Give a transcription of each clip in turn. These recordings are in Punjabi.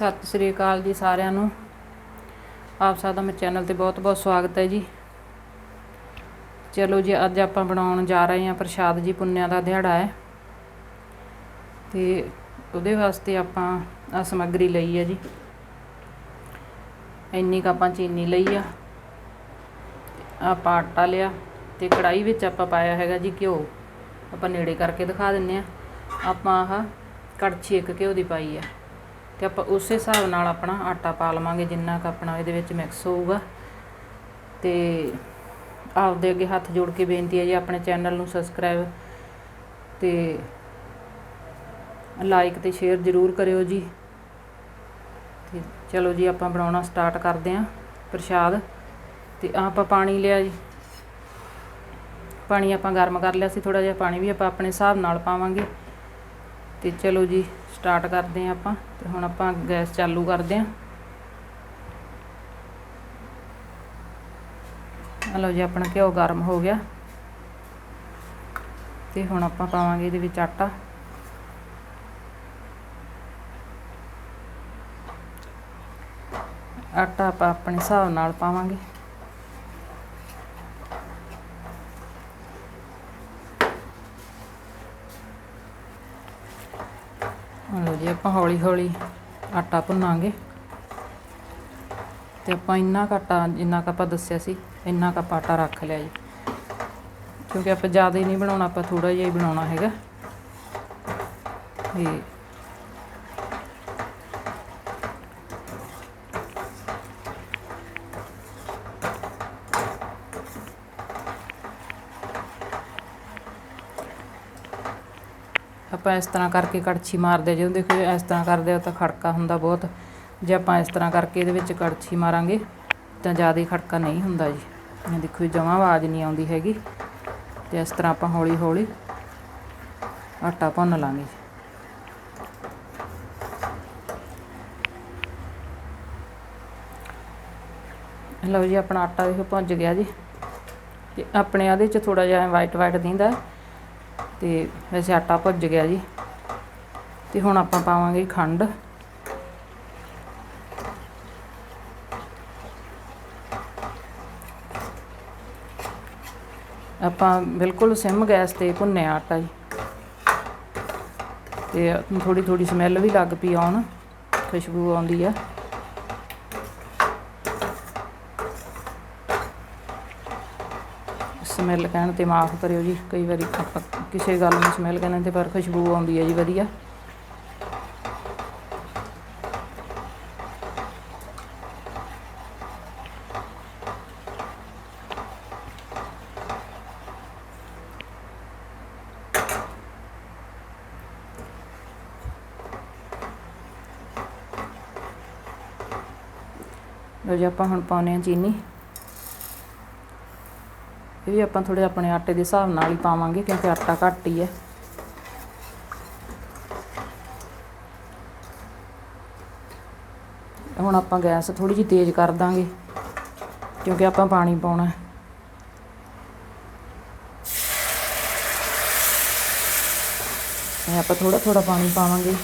ਸਤਿ ਸ੍ਰੀ ਅਕਾਲ ਜੀ ਸਾਰਿਆਂ ਨੂੰ। ਆਪ ਸਭ ਮੇਰੇ ਚੈਨਲ ਤੇ ਬਹੁਤ-ਬਹੁਤ ਸਵਾਗਤ ਹੈ ਜੀ। ਚਲੋ ਜੀ, ਅੱਜ ਆਪਾਂ ਬਣਾਉਣ ਜਾ ਰਹੇ ਹਾਂ ਪ੍ਰਸ਼ਾਦ ਜੀ, ਪੁੰਨਿਆ ਦਾ ਦਿਹਾੜਾ ਹੈ। ਤੇ ਉਹਦੇ ਵਾਸਤੇ ਆਪਾਂ ਆ ਸਮੱਗਰੀ ਲਈ ਹੈ ਜੀ। ਇੰਨੀ ਕੁ ਆਪਾਂ ਚੀਨੀ ਲਈ ਆ, ਆਪਾਂ ਆਟਾ ਲਿਆ ਤੇ ਕੜਾਈ ਵਿੱਚ ਆਪਾਂ ਪਾਇਆ ਹੈਗਾ ਜੀ ਘਿਓ। ਆਪਾਂ ਨੇੜੇ ਕਰਕੇ ਦਿਖਾ ਦਿੰਨੇ ਆ। ਆਪਾਂ ਆਹ ਕੜਛੀ ਇੱਕ ਘਿਓ ਦੀ ਪਾਈ ਆ। ਤੇ ਆਪਾਂ ਉਸੇ ਹਿਸਾਬ ਨਾਲ ਆਪਣਾ ਆਟਾ ਪਾ ਲਵਾਂਗੇ, ਜਿੰਨਾ ਕੁ ਆਪਣਾ ਇਹਦੇ ਵਿੱਚ ਮਿਕਸ ਹੋਊਗਾ। ਤੇ ਆਪਦੇ ਅੱਗੇ ਹੱਥ ਜੋੜ ਕੇ ਬੇਨਤੀ ਹੈ ਜੀ, ਆਪਣੇ ਚੈਨਲ ਨੂੰ ਸਬਸਕ੍ਰਾਈਬ ਤੇ ਲਾਈਕ ਤੇ ਸ਼ੇਅਰ ਜ਼ਰੂਰ ਕਰਿਓ ਜੀ। ਤੇ ਚਲੋ ਜੀ, ਆਪਾਂ ਬਣਾਉਣਾ ਸਟਾਰਟ ਕਰਦੇ ਆਂ ਪ੍ਰਸ਼ਾਦ। ਤੇ ਆਪਾਂ ਪਾਣੀ ਲਿਆ ਜੀ। ਪਾਣੀ ਆਪਾਂ ਗਰਮ ਕਰ ਲਿਆ ਸੀ ਥੋੜਾ ਜਿਹਾ ਪਾਣੀ ਵੀ ਆਪਾਂ ਆਪਣੇ ਹਿਸਾਬ ਨਾਲ ਪਾਵਾਂਗੇ। ਤੇ ਚਲੋ ਜੀ ਸਟਾਰਟ ਕਰਦੇ ਆਂ ਆਪਾਂ ਤੇ ਹੁਣ ਆਪਾਂ ਗੈਸ ਚਾਲੂ ਕਰਦੇ ਆਂ ਆ ਲਓ ਜੀ, ਆਪਣਾ ਘਿਓ ਗਰਮ ਹੋ ਗਿਆ। ਤੇ ਹੁਣ ਆਪਾਂ ਪਾਵਾਂਗੇ ਇਹਦੇ ਵਿੱਚ ਆਟਾ। ਆਟਾ ਆਪਾਂ ਆਪਣੇ ਹਿਸਾਬ ਨਾਲ ਪਾਵਾਂਗੇ। ਲਓ ਜੀ, ਆਪਾਂ ਹੌਲੀ ਹੌਲੀ ਆਟਾ ਭੁੰਨਾਂਗੇ। ਤੇ ਆਪਾਂ ਇੰਨਾ ਕੁ ਆਟਾ, ਜਿੰਨਾ ਕੁ ਆਪਾਂ ਦੱਸਿਆ ਸੀ, ਇੰਨਾ ਕੁ ਆਪਾਂ ਆਟਾ ਰੱਖ ਲਿਆ ਜੀ। ਕਿਉਂਕਿ ਆਪਾਂ ਜ਼ਿਆਦਾ ਹੀ ਨਹੀਂ ਬਣਾਉਣਾ, ਆਪਾਂ ਥੋੜਾ ਜਿਹਾ ਹੀ ਬਣਾਉਣਾ ਹੈਗਾ। ਤੇ ਆਪਾਂ ਇਸ ਤਰ੍ਹਾਂ ਕਰਕੇ ਕੜਛੀ ਮਾਰਦੇ ਜਦੋਂ ਦੇਖੋ ਇਸ ਤਰ੍ਹਾਂ ਕਰਦੇ ਆ ਤਾਂ ਖੜਕਾ ਹੁੰਦਾ ਬਹੁਤ। ਜੇ ਆਪਾਂ ਇਸ ਤਰ੍ਹਾਂ ਕਰਕੇ ਇਹਦੇ ਵਿੱਚ ਕੜਛੀ ਮਾਰਾਂਗੇ ਤਾਂ ਜ਼ਿਆਦਾ ਖੜਕਾ ਨਹੀਂ ਹੁੰਦਾ ਜੀ। ਇਹ ਦੇਖੋ ਜਮਾਂ ਆਵਾਜ਼ ਨਹੀਂ ਆਉਂਦੀ ਹੈਗੀ। ਤੇ ਇਸ ਤਰ੍ਹਾਂ ਆਪਾਂ ਹੌਲੀ ਹੌਲੀ ਆਟਾ ਭੁੰਨ ਲਾਂਗੇ ਲਓ ਜੀ, ਆਪਣਾ ਆਟਾ ਦੇਖੋ ਭੁੰਜ ਗਿਆ ਜੀ। ਤੇ ਆਪਣੇ ਆਦੇ ਚ ਥੋੜਾ ਜਿਹਾ ਵਾਈਟ ਵਾਈਟ ਦਿੰਦਾ। ਤੇ ਵੈਸੇ ਆਟਾ ਭੁੱਜ ਗਿਆ ਜੀ। ਤੇ ਹੁਣ ਆਪਾਂ ਪਾਵਾਂਗੇ ਖੰਡ। ਆਪਾਂ ਬਿਲਕੁਲ ਸਿਮ ਗੈਸ ਤੇ ਭੁੰਨਿਆ ਆਟਾ ਜੀ। ਤੇ ਥੋੜੀ ਥੋੜੀ ਸਮੈਲ ਵੀ ਲੱਗ ਪਈ ਆਉਣ। ਖੁਸ਼ਬੂ ਆਉਂਦੀ ਆ। ਸਮੈਲ ਕਹਿਣ ਤੇ ਮਾਫ ਕਰਿਓ ਜੀ, ਕਈ ਵਾਰੀ ਆਪਾਂ ਕਿਸੇ ਗੱਲ ਨੂੰ ਸਮੈਲ ਕਹਿੰਦੇ ਤੇ ਪਰ ਖੁਸ਼ਬੂ ਆਉਂਦੀ ਹੈ ਜੀ ਵਧੀਆ। ਲੋ ਜੀ, ਆਪਾਂ ਹੁਣ ਪਾਉਨੇ ਆ ਚੀਨੀ। ਇਹ ਵੀ ਆਪਾਂ ਥੋੜੇ ਆਪਣੇ ਆਟੇ ਦੇ ਹਿਸਾਬ ਨਾਲ ਹੀ ਪਾਵਾਂਗੇ ਕਿਉਂਕਿ ਆਟਾ ਘੱਟ ਹੀ ਹੈ। ਹੁਣ ਆਪਾਂ ਗੈਸ ਥੋੜੀ ਜਿਹੀ ਤੇਜ਼ ਕਰ ਦਾਂਗੇ ਕਿਉਂਕਿ ਆਪਾਂ ਪਾਣੀ ਪਾਉਣਾ ਹੈ। ਆਪਾਂ ਥੋੜਾ ਥੋੜਾ ਪਾਣੀ ਪਾਵਾਂਗੇ।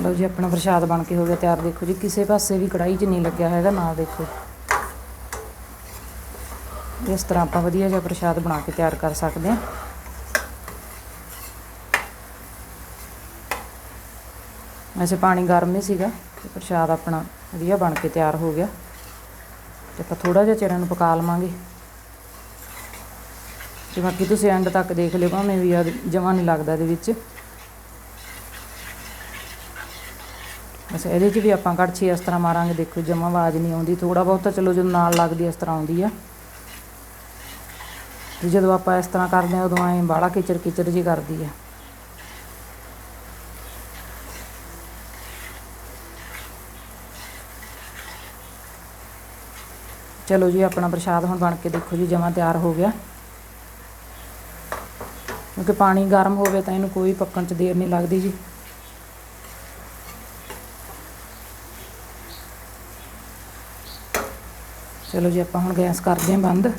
ਲਓ ਜੀ, ਆਪਣਾ ਪ੍ਰਸ਼ਾਦ ਬਣ ਕੇ ਹੋ ਗਿਆ ਤਿਆਰ। ਦੇਖੋ ਜੀ, ਕਿਸੇ ਪਾਸੇ ਵੀ ਕੜਾਈ 'ਚ ਨਹੀਂ ਲੱਗਿਆ ਹੈਗਾ ਨਾਲ ਦੇਖੋ। ਇਸ ਤਰ੍ਹਾਂ ਆਪਾਂ ਵਧੀਆ ਜਿਹਾ ਪ੍ਰਸ਼ਾਦ ਬਣਾ ਕੇ ਤਿਆਰ ਕਰ ਸਕਦੇ ਹਾਂ। ਵੈਸੇ ਪਾਣੀ ਗਰਮ ਹੀ ਸੀਗਾ, ਤੇ ਪ੍ਰਸ਼ਾਦ ਆਪਣਾ ਵਧੀਆ ਬਣ ਕੇ ਤਿਆਰ ਹੋ ਗਿਆ। ਤੇ ਆਪਾਂ ਥੋੜਾ ਜਿਹਾ ਚਿਰਾਂ ਨੂੰ ਪਕਾ ਲਵਾਂਗੇ। ਤੇ ਬਾਕੀ ਤੁਸੀਂ ਐਂਡ ਤੱਕ ਦੇਖ ਲਿਓ, ਭਾਵੇਂ ਵੀ ਜਮਾ ਨਹੀਂ ਲੱਗਦਾ ਇਹਦੇ ਵਿੱਚ। ਬਸ ਇਹਦੇ 'ਚ ਵੀ ਆਪਾਂ ਕੜਛੀ ਇਸ ਤਰ੍ਹਾਂ ਮਾਰਾਂਗੇ, ਦੇਖੋ ਜਮਾ ਆਵਾਜ਼ ਨਹੀਂ ਆਉਂਦੀ ਥੋੜਾ ਬਹੁਤ ਤਾਂ ਚਲੋ ਜਦੋਂ ਨਾਲ ਲੱਗਦੀ ਇਸ ਤਰ੍ਹਾਂ ਆਉਂਦੀ ਆ। ਤੇ ਜਦੋਂ ਆਪਾਂ ਇਸ ਤਰ੍ਹਾਂ ਕਰਦੇ ਆ ਉਦੋਂ ਐਂ ਬਾਹਲਾ ਕਿਚਰ ਕਿਚਰ ਜੀ ਕਰਦੀ ਆ। ਚਲੋ ਜੀ, ਆਪਣਾ ਪ੍ਰਸ਼ਾਦ ਹੁਣ ਬਣ ਕੇ ਦੇਖੋ ਜੀ, ਜਮਾ ਤਿਆਰ ਹੋ ਗਿਆ। ਕਿਉਂਕਿ ਪਾਣੀ ਗਰਮ ਹੋਵੇ ਤਾਂ ਇਹਨੂੰ ਕੋਈ ਪੱਕਣ 'ਚ ਦੇਰ ਨਹੀਂ ਲੱਗਦੀ ਜੀ। ਚਲੋ ਜੀ ਆਪਾਂ ਹੁਣ ਗੈਸ ਕਰਦੇ ਹਾਂ ਬੰਦ।